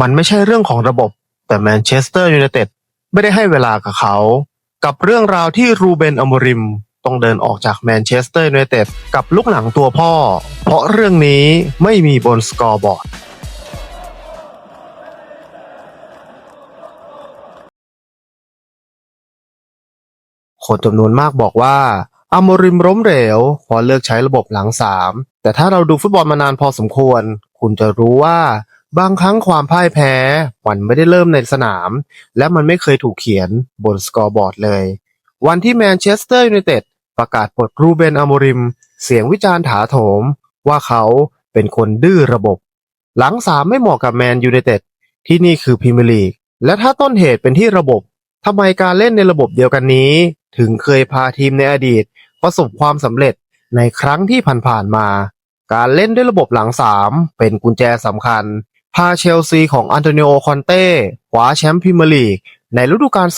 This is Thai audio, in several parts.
มันไม่ใช่เรื่องของระบบ แต่แมนเชสเตอร์ยูไนเต็ดไม่ได้ให้เวลากับเขา กับเรื่องราวที่รูเบนอมริมต้องเดินออกจากแมนเชสเตอร์ยูไนเต็ดกับลูกหนังตัวพ่อ เพราะเรื่องนี้ไม่มีบนสกอร์บอร์ดคนจำนวนมากบอกว่าอโมริมล้มเหลวพอเลือกใช้ระบบหลังสามแต่ถ้าเราดูฟุตบอลมานานพอสมควร คุณจะรู้ว่า บางครั้งความพ่ายแพ้ มันไม่ได้เริ่มในสนาม และมันไม่เคยถูกเขียนบนสกอร์บอร์ดเลย วันที่แมนเชสเตอร์ยูไนเต็ดประกาศปลดรูเบนอโมริม เสียงวิจารณ์ถาโถม ว่าเขาเป็นคนดื้อระบบ หลังสามไม่เหมาะกับแมนยูไนเต็ดที่นี่คือพรีเมียร์ลีก และถ้าต้นเหตุเป็นที่ระบบทำไมการเล่นในระบบเดียวกันนี้ ถึงเคยพาทีมในอดีต ประสบความสำเร็จในครั้งที่ผ่านๆมา การเล่นด้วยระบบหลังสามเป็นกุญแจสำคัญ พาเชลซีของอันโตนิโอคอนเต้คว้าแชมป์พรีเมียร์ลีก ในฤดูกาล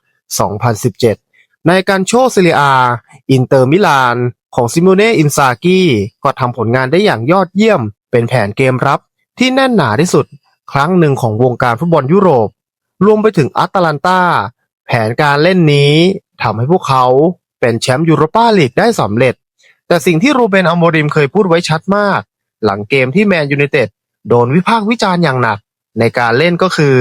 2016-2017 ในการโชว์ซิเลียอาอินเตอร์มิลาน ของซิโมเน่อินซากิก็ทำผลงานได้อย่างยอดเยี่ยม เป็นแผนเกมรับที่แน่นหนาที่สุด ครั้งหนึ่งของวงการฟุตบอลยุโรป รวมไปถึงอัตแลนตาแผนการเล่นนี้ทำให้พวกเขาเป็นแชมป์ยูโรปาลีกได้สำเร็จ แต่สิ่งที่รูเบนอโมริมเคยพูดไว้ชัดมาก หลังเกมที่แมนยูไนเต็ด โดนวิพากษ์วิจารณ์อย่างหนัก ในการเล่นก็คือ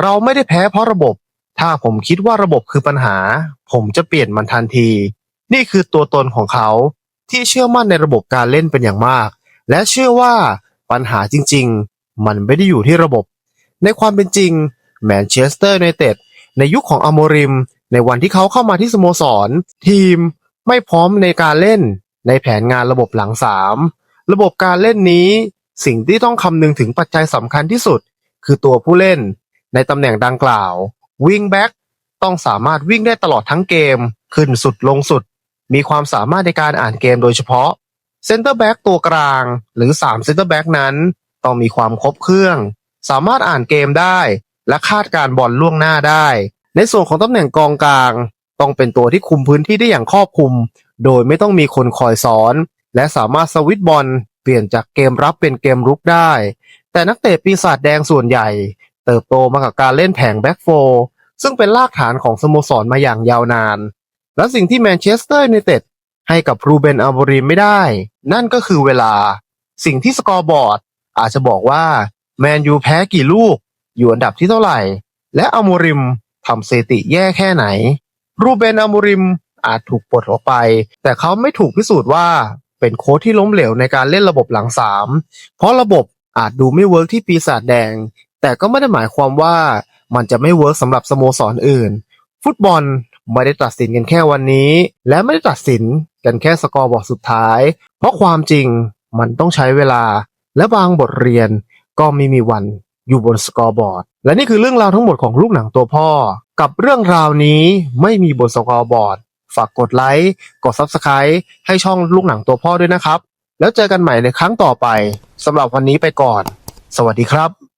เราไม่ได้แพ้เพราะระบบ ถ้าผมคิดว่าระบบคือปัญหา ผมจะเปลี่ยนมันทันที นี่คือตัวตนของเขาที่เชื่อมั่นในระบบการเล่นเป็นอย่างมาก และเชื่อว่าปัญหาจริง ๆ มันไม่ได้อยู่ที่ระบบ ในความเป็นจริงแมนเชสเตอร์ยูไนเต็ดในยุคของอโมริม ในวันที่เขาเข้ามาที่สโมสร ทีมไม่พร้อมในการเล่นในแผนงานระบบหลังสามระบบการเล่นนี้ สิ่งที่ต้องคำนึงถึงปัจจัยสำคัญที่สุด คือตัวผู้เล่น ในตำแหน่งดังกล่าววิงแบ็กต้องสามารถวิ่งได้ตลอดทั้งเกม ขึ้นสุดลงสุด มีความสามารถในการอ่านเกมโดยเฉพาะเซนเตอร์แบ็กตัวกลาง หรือ3เซนเตอร์แบ็กนั้นต้องมีความครบเครื่อง สามารถอ่านเกมได้ และคาดการบอลล่วงหน้าได้ ในส่วนของตำแหน่งกองกลาง ต้องเป็นตัวที่คุมพื้นที่ได้อย่างครอบคลุม โดยไม่ต้องมีคนคอยสอน และสามารถสวิตบอล เปลี่ยนจากเกมรับเป็นเกมรุกได้ แต่นักเตะปีศาจแดงส่วนใหญ่ เติบโตมากับการเล่นแผงแบ็กโฟร์ซึ่งเป็นรากฐานของสโมสรมาอย่างยาวนาน และสิ่งที่แมนเชสเตอร์ยูไนเต็ดให้กับรูเบนอาโบริมไม่ได้ นั่นก็คือเวลา สิ่งที่สกอร์บอร์ด อาจจะบอกว่าแมนยูแพ้กี่ลูก อยู่อันดับที่เท่าไหร่ และอาโมริมทำสถิติแย่แค่ไหน รูเบนอาโมริมอาจถูกปลดออกไป แต่เขาไม่ถูกพิสูจน์ว่า เป็นโค้ชที่ล้มเหลวในการเล่นระบบหลังสามเพราะระบบอาจดูไม่เวิร์กที่ปีศาจแดง แต่ก็ไม่ได้หมายความว่ามันจะไม่เวิร์กสำหรับสโมสรออื่น ฟุตบอลไม่ได้ตัดสินกันแค่วันนี้ และไม่ได้ตัดสินกันแค่สกอร์บอร์ดสุดท้าย เพราะความจริงมันต้องใช้เวลา และบางบทเรียนก็ไม่มีวันอยู่บนสกอร์บอร์ด และนี่คือเรื่องราวทั้งหมดของลูกหนังตัวพ่อ กับเรื่องราวนี้ไม่มีบนสกอร์บอร์ด ฝากกดไลค์กด Subscribe ให้ช่องลูกหนังตัวพ่อด้วยนะครับ แล้วเจอกันใหม่ในครั้งต่อไปสำหรับวันนี้ไปก่อน สวัสดีครับ